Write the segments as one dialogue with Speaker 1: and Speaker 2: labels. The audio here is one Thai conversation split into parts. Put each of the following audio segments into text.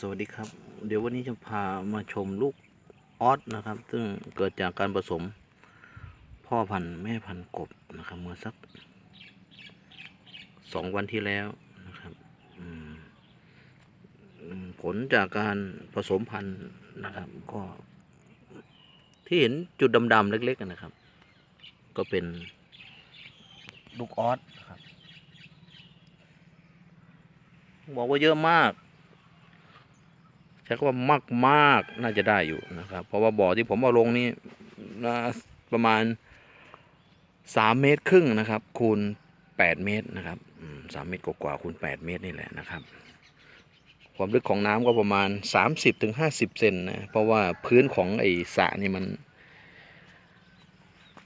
Speaker 1: สวัสดีครับ เดี๋ยววันนี้จะพามาชมลูกออสนะครับ ซึ่งเกิดจากการผสม พ่อพันธุ์แม่พันธุ์กบนะครับ เมื่อสักสองวันที่แล้วนะครับผลจากการผสมพันธุ์นะครับ ก็ ที่เห็นจุดดำๆเล็กๆนะครับ ก็เป็นลูกออสนะครับบอกว่าเยอะมาก ใช้คำว่ามากมากน่าจะได้อยู่นะครับ เพราะว่าบ่อที่ผมเอาลงนี่ประมาณสามเมตรครึ่งนะครับ คูณแปดเมตรนะครับสามเมตรกว่าคูณแปดเมตรนี่แหละนะครับ ความลึกของน้ำก็ประมาณสามสิบถึงห้าสิบเซนนะเพราะว่าพื้นของไอ้สระนี่มัน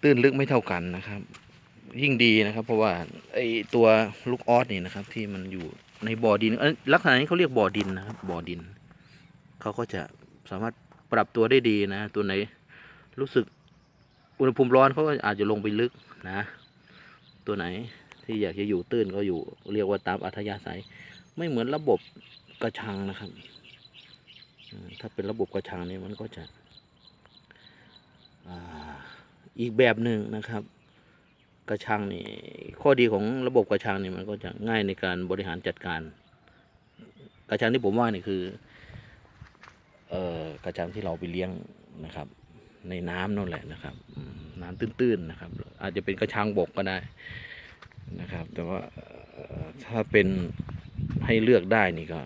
Speaker 1: ตื้นลึกไม่เท่ากันนะครับ ยิ่งดีนะครับ เพราะว่าไอ้ตัวลูกออสนี่นะครับ ที่มันอยู่ในบ่อดินเอ้ยลักษณะนี้เขาเรียกบ่อดินนะครับบ่อดิน เขาก็จะสามารถปรับตัวได้ดีนะ ตัวไหนรู้สึกอุณหภูมิร้อนเขาก็อาจจะลงไปลึกนะ ตัวไหนที่อยากจะอยู่ตื้นก็อยู่ เรียกว่าตามอัธยาศัย ไม่เหมือนระบบกระชังนะครับ ถ้าเป็นระบบกระชังนี่มันก็จะอีกแบบหนึ่งนะครับ กระชังนี่ข้อดีของระบบกระชังนี่มันก็จะง่ายในการบริหารจัดการ กระชังที่ผมว่านี่คือ เอ่อกระชังที่เราไปเลี้ยงนะครับ ในน้ำนั่นแหละนะครับน้ำตื้นๆนะครับ อาจจะเป็นกระชังบกก็ได้นะครับ แต่ว่าถ้าเป็นให้เลือกได้นี่ก็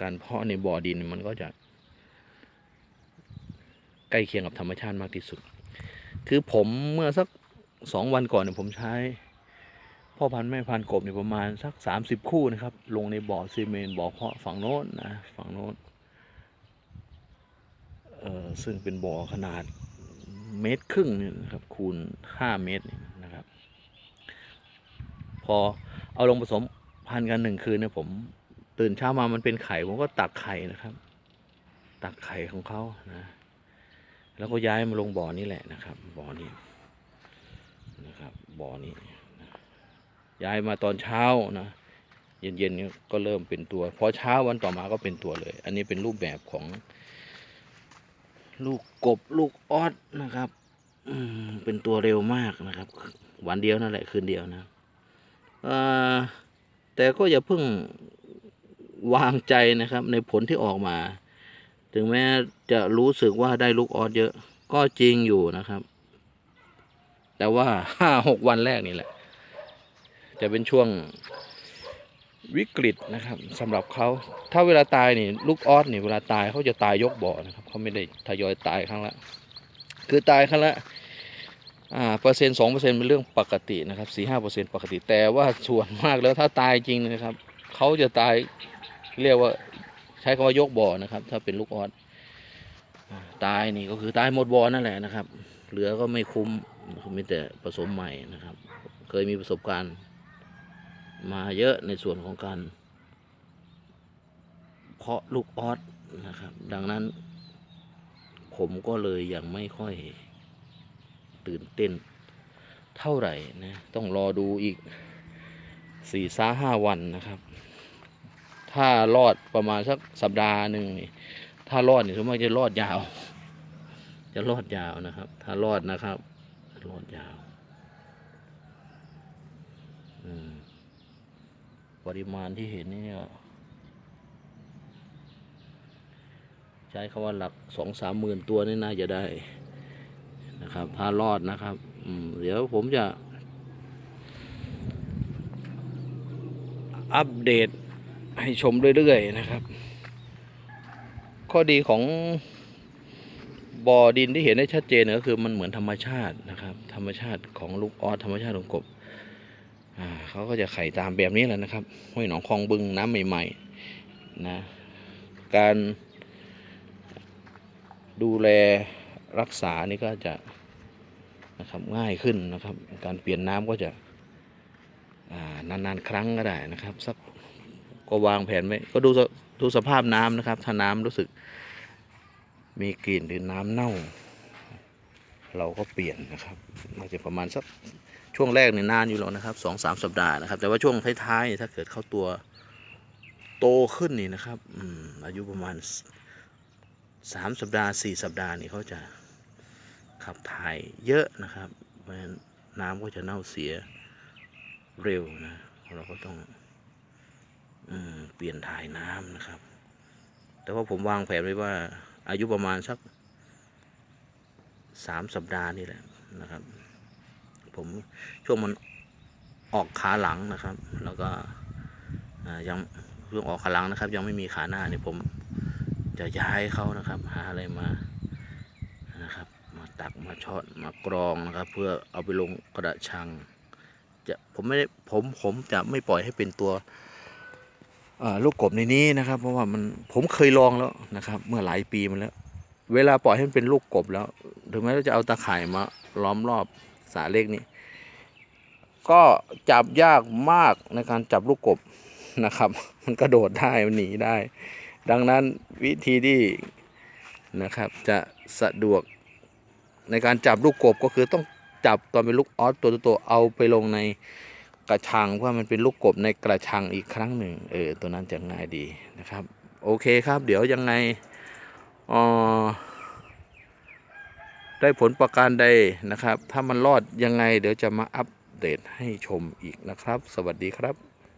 Speaker 1: การเพาะในบ่อดินมันก็จะ ใกล้เคียงกับธรรมชาติมากที่สุด คือผมเมื่อสักสองวันก่อนเนี่ยผมใช้ พ่อพันธุ์แม่พันธุ์กบเนี่ยประมาณสักสามสิบคู่นะครับ ลงในบ่อซีเมนต์บ่อเพาะฝั่งโน้นนะฝั่งโน้น ซึ่งเป็นบ่อขนาดเมตรครึ่งเนี่ยนะครับคูณห้าเมตรนะครับ พอเอาลงผสมพันกันหนึ่งคืนเนี่ยผมตื่นเช้ามามันเป็นไข่ ผมก็ตักไข่นะครับ ตักไข่ของเขานะ แล้วก็ย้ายมาลงบ่อนี้แหละนะครับ บ่อนี้นะครับ บ่อนี้ย้ายมาตอนเช้านะเย็นๆก็เริ่มเป็นตัว พอเช้าวันต่อมาก็เป็นตัวเลย อันนี้เป็นรูปแบบของ ลูกกบลูกออดนะครับอืเป็นตัวเร็วมากนะครับ วันเดียวนั่นแหละคืนเดียวนะแต่ก็อย่าเพิ่งวางใจนะครับ ในผลที่ออกมา ถึงแม้จะรู้สึกว่าได้ลูกออดเยอะ ก็จริงอยู่นะครับ แต่ว่าห้าหกวันแรกนี่แหละ จะเป็นช่วง วิกฤตนะครับสำหรับเขาถ้าเวลาตายนี่ลูกออสนี่เวลาตายเขาจะตายยกบ่อนะครับเขาไม่ได้ทยอยตายครั้งละคือตายครั้งละอ่าเปอร์เซ็นต์สองเปอร์เซ็นต์เป็นเรื่องปกตินะครับสี่ห้าเปอร์เซ็นต์ปกติ แต่ว่าส่วนมากแล้วถ้าตายจริงนะครับเขาจะตายเรียกว่าใช้คำว่ายกบ่อนะครับ ถ้าเป็นลูกออสตายนี่ก็คือตายหมดบ่อนั่นแหละนะครับ เหลือก็ไม่คุ้มมีแต่ผสมใหม่นะครับ เคยมีประสบการณ์ มาเยอะในส่วนของการ เพาะลูกออสนะครับ ดังนั้น ผมก็เลยยังไม่ค่อยตื่นเต้นเท่าไหร่นะ ต้องรอดูอีกสี่สาห้าวันนะครับ ถ้ารอดประมาณสักสัปดาห์หนึ่งถ้ารอดนี่สมมติจะรอดยาว จะรอดยาวนะครับ ถ้ารอดนะครับรอดยาว อืม ปริมาณที่เห็นนี่ใช้คำว่าหลักสองสามหมื่นตัวนี่น่าจะได้นะครับถ้ารอดนะครับเดี๋ยวผมจะ อัปเดตให้ชมเรื่อยๆนะครับ ข้อดีของบ่อดินที่เห็นได้ชัดเจนก็คือมันเหมือนธรรมชาตินะครับ ธรรมชาติของลูกออสธรรมชาติของกบ เขาก็จะไข่ตามแบบนี้แหละนะครับห้วยหนองคลองบึงน้ำใหม่ๆนะการดูแลรักษานี่ก็จะนะครับง่ายขึ้นนะครับ การเปลี่ยนน้ำก็จะานานๆ ครั้งก็ได้นะครับสักก็วางแผนไว้ก็ดูสดูสภาพน้ำนะครับ ถ้าน้ำรู้สึกมีกลิ่นหรือน้ำเน่า เราก็เปลี่ยนนะครับน่าจะประมาณสักช่วงแรกเนี่ยนานอยู่แล้วนะครับสองสามสัปดาห์นะครับ แต่ว่าช่วงท้ายๆถ้าเกิดเข้าตัวโตขึ้นนี่นะครับอืมอายุประมาณสามสัปดาห์สี่สัปดาห์นี่เขาจะขับถ่ายเยอะนะครับเพราะฉะนั้นน้ำก็จะเน่าเสียเร็วนะเราก็ต้องอมเปลี่ยนถ่ายน้ำนะครับ แต่ว่าผมวางแผนไว้ว่าอายุประมาณสัก สามสัปดาห์นี่แหละนะครับ ผมช่วงมันออกขาหลังนะครับ แล้วก็ยังช่วงออกขาหลังนะครับ ยังไม่มีขาหน้าเนี่ยผมจะย้ายเขานะครับ หาอะไรมานะครับ มาตักมาช้อนมากรองนะครับ เพื่อเอาไปลงกระชัง จะผมไม่ได้ผมผมจะไม่ปล่อยให้เป็นตัวลูกกบในนี้นะครับ เพราะว่ามันผมเคยลองแล้วนะครับ เมื่อหลายปีมาแล้ว เวลาปล่อยให้มันเป็นลูกกบแล้ว ถึงแม้เราจะเอาตาข่ายมาล้อมรอบสาเล็กนี้ ก็จับยากมากในการจับลูกกบนะครับ มันกระโดดได้ มันหนีได้ ดังนั้นวิธีที่นะครับ จะสะดวกในการจับลูกกบก็คือต้องจับตอนเป็นลูกออสตัวโตๆเอาไปลงในกระชังเพื่อมันเป็นลูกกบในกระชังอีกครั้งหนึ่งเออตัวนั้นจะง่ายดีนะครับ โอเคครับ เดี๋ยวยังไง ได้ผลประการใดนะครับ ถ้ามันรอดยังไงเดี๋ยวจะมาอัปเดตให้ชมอีกนะครับ สวัสดีครับ